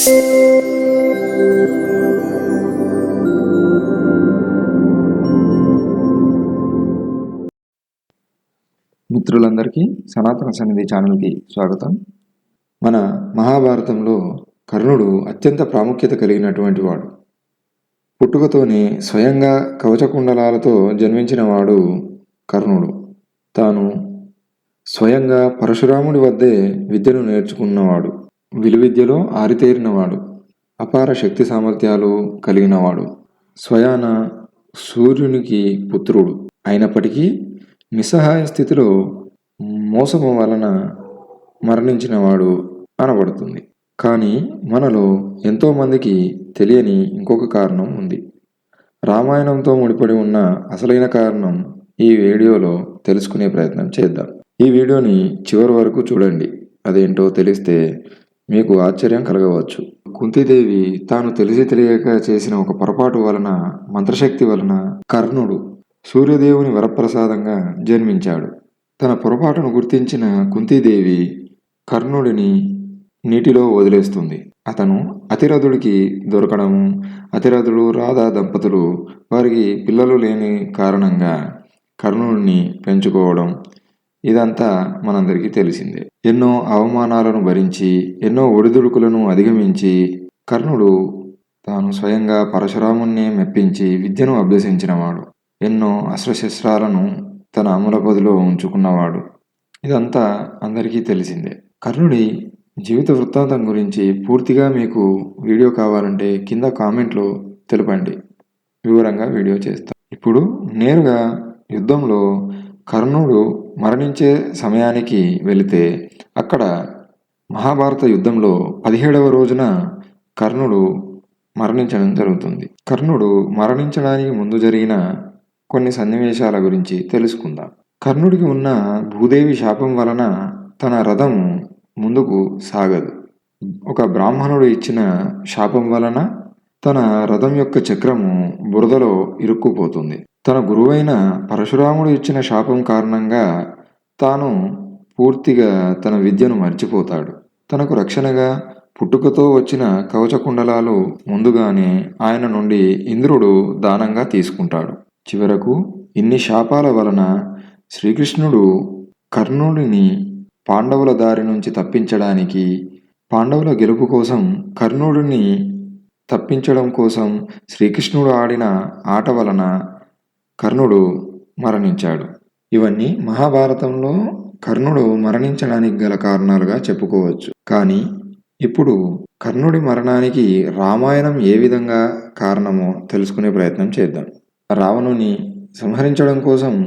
మిత్రులందరికీ సనాతన సన్నిధి ఛానల్కి స్వాగతం. మన మహాభారతంలో కర్ణుడు అత్యంత ప్రాముఖ్యత కలిగినటువంటి వాడు. పుట్టుకతోనే స్వయంగా కవచకుండలాలతో జన్మించిన వాడు కర్ణుడు. తాను స్వయంగా పరశురాముడి వద్దే విద్యను నేర్చుకున్నవాడు. విలువిద్యలో ఆరితేరినవాడు అపార శక్తి సామర్థ్యాలు కలిగినవాడు స్వయాన సూర్యునికి పుత్రుడు. అయినప్పటికీ నిస్సహాయ స్థితిలో మోసము వలన మరణించినవాడు అనబడుతుంది. కానీ మనలో ఎంతోమందికి తెలియని ఇంకొక కారణం ఉంది. రామాయణంతో ముడిపడి ఉన్న అసలైన కారణం ఈ వీడియోలో తెలుసుకునే ప్రయత్నం చేద్దాం. ఈ వీడియోని చివరి వరకు చూడండి. అదేంటో తెలిస్తే మీకు ఆశ్చర్యం కలగవచ్చు. కుంతిదేవి తాను తెలిసి తెలియక చేసిన ఒక పొరపాటు వలన మంత్రశక్తి వలన కర్ణుడు సూర్యదేవుని వరప్రసాదంగా జన్మించాడు. తన పొరపాటును గుర్తించిన కుంతీదేవి కర్ణుడిని నీటిలో వదిలేస్తుంది. అతను అతిరథుడికి దొరకడము అతిరథుడు రాధా దంపతులు వారికి పిల్లలు లేని కారణంగా కర్ణుడిని పెంచుకోవడం ఇదంతా మనందరికీ తెలిసిందే. ఎన్నో అవమానాలను భరించి ఎన్నో ఒడిదుడుకులను అధిగమించి కర్ణుడు తాను స్వయంగా పరశురాముణ్ణి మెప్పించి విద్యను అభ్యసించినవాడు. ఎన్నో అస్త్రశస్త్రాలను తన అమలపదిలో ఉంచుకున్నవాడు. ఇదంతా అందరికీ తెలిసిందే. కర్ణుడి జీవిత వృత్తాంతం గురించి పూర్తిగా మీకు వీడియో కావాలంటే కింద కామెంట్లో తెలపండి. వివరంగా వీడియో చేస్తాం. ఇప్పుడు నేరుగా యుద్ధంలో కర్ణుడు మరణించే సమయానికి వెళితే అక్కడ మహాభారత యుద్ధంలో పదిహేడవ రోజున కర్ణుడు మరణించడం జరుగుతుంది. కర్ణుడు మరణించడానికి ముందు జరిగిన కొన్ని సన్నివేశాల గురించి తెలుసుకుందాం. కర్ణుడికి ఉన్న భూదేవి శాపం వలన తన రథం ముందుకు సాగదు. ఒక బ్రాహ్మణుడు ఇచ్చిన శాపం వలన తన రథం యొక్క చక్రము బురదలో ఇరుక్కుపోతుంది. తన గురువైన పరశురాముడు ఇచ్చిన శాపం కారణంగా తాను పూర్తిగా తన విద్యను మర్చిపోతాడు. తనకు రక్షణగా పుట్టుకతో వచ్చిన కవచకుండలాలు ముందుగానే ఆయన నుండి ఇంద్రుడు దానంగా తీసుకుంటాడు. చివరకు ఇన్ని శాపాల వలన శ్రీకృష్ణుడు కర్ణుడిని పాండవుల దారి నుంచి తప్పించడానికి పాండవుల గెలుపు కోసం కర్ణుడిని తప్పించడం కోసం శ్రీకృష్ణుడు ఆడిన ఆట వలన కర్ణుడు మరణించాడు. ఇవన్నీ మహాభారతంలో కర్ణుడు మరణించడానికి గల కారణాలుగా చెప్పుకోవచ్చు. కానీ ఇప్పుడు కర్ణుడి మరణానికి రామాయణం ఏ విధంగా కారణమో తెలుసుకునే ప్రయత్నం చేద్దాం. రావణుని సంహరించడం కోసం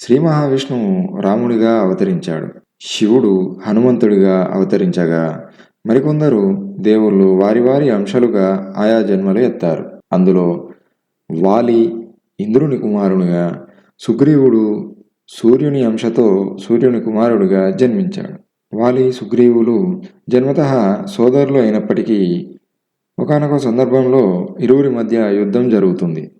శ్రీ మహావిష్ణువు రాముడిగా అవతరించాడు. శివుడు హనుమంతుడిగా అవతరించగా మరికొందరు దేవుళ్ళు వారి వారి అంశాలుగా ఆయా జన్మలు ఎత్తారు. అందులో వాలి ఇంద్రుని కుమారునిగా సుగ్రీవుడు సూర్యుని అంశతో సూర్యుని కుమారుడిగా జన్మించాడు. వాలి సుగ్రీవులు జన్మత సోదరులు అయినప్పటికీ ఒకనొక సందర్భంలో ఇరువురి మధ్య యుద్ధం జరుగుతుంది.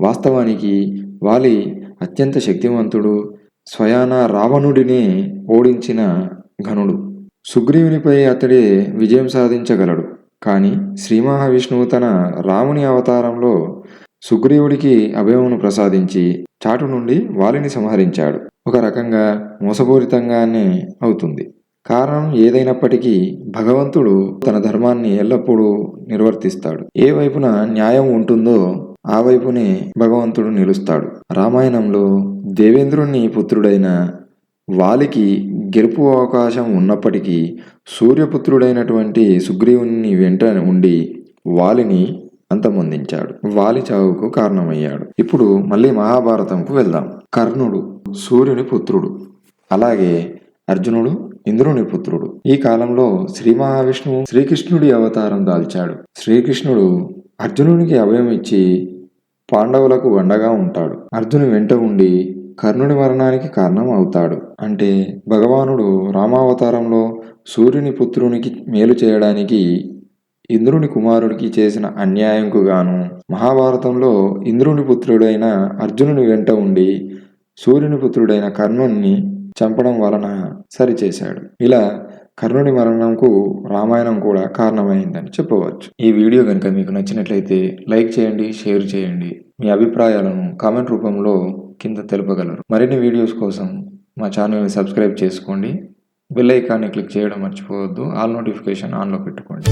వాస్తవానికి వాలి అత్యంత శక్తివంతుడు స్వయాన రావణుడినే ఓడించిన ఘనుడు. సుగ్రీవునిపై అతడే విజయం సాధించగలడు. కానీ శ్రీ మహావిష్ణువు తన రాముని అవతారంలో సుగ్రీవుడికి అభయమును ప్రసాదించి చాటు నుండి వాలిని సంహరించాడు. ఒక రకంగా మోసపూరితంగానే అవుతుంది. కారణం ఏదైనప్పటికీ భగవంతుడు తన ధర్మాన్ని ఎల్లప్పుడూ నిర్వర్తిస్తాడు. ఏ వైపున న్యాయం ఉంటుందో ఆ వైపునే భగవంతుడు నిలుస్తాడు. రామాయణంలో దేవేంద్రుని పుత్రుడైన వాలికి గెలుపు అవకాశం ఉన్నప్పటికీ సూర్యపుత్రుడైనటువంటి సుగ్రీవుని వెంట ఉండి వాలిని అంతమొందించాడు. వాలి చావుకు కారణమయ్యాడు. ఇప్పుడు మళ్ళీ మహాభారతంకు వెళ్దాం. కర్ణుడు సూర్యుని పుత్రుడు. అలాగే అర్జునుడు ఇంద్రుని పుత్రుడు. ఈ కాలంలో శ్రీ మహావిష్ణువు శ్రీకృష్ణుడి అవతారం దాల్చాడు. శ్రీకృష్ణుడు అర్జునునికి అభయం ఇచ్చి పాండవులకు వండగా ఉంటాడు. అర్జును వెంట ఉండి కర్ణుడి మరణానికి కారణం అవుతాడు. అంటే భగవానుడు రామావతారంలో సూర్యుని పుత్రునికి మేలు చేయడానికి ఇంద్రుని కుమారుడికి చేసిన అన్యాయంకు గాను. మహాభారతంలో ఇంద్రుని పుత్రుడైన అర్జునుని వెంట ఉండి సూర్యుని పుత్రుడైన కర్ణుణ్ణి చంపడం వలన సరిచేశాడు. ఇలా కర్ణుని మరణంకు రామాయణం కూడా కారణమైందని చెప్పవచ్చు. ఈ వీడియో కనుక మీకు నచ్చినట్లయితే లైక్ చేయండి షేర్ చేయండి. మీ అభిప్రాయాలను కామెంట్ రూపంలో కింద తెలుపగలరు. మరిన్ని వీడియోస్ కోసం మా ఛానల్ని సబ్స్క్రైబ్ చేసుకోండి. బెల్ ఐకాన్ని క్లిక్ చేయడం మర్చిపోవద్దు. ఆల్ నోటిఫికేషన్ ఆన్లో పెట్టుకోండి.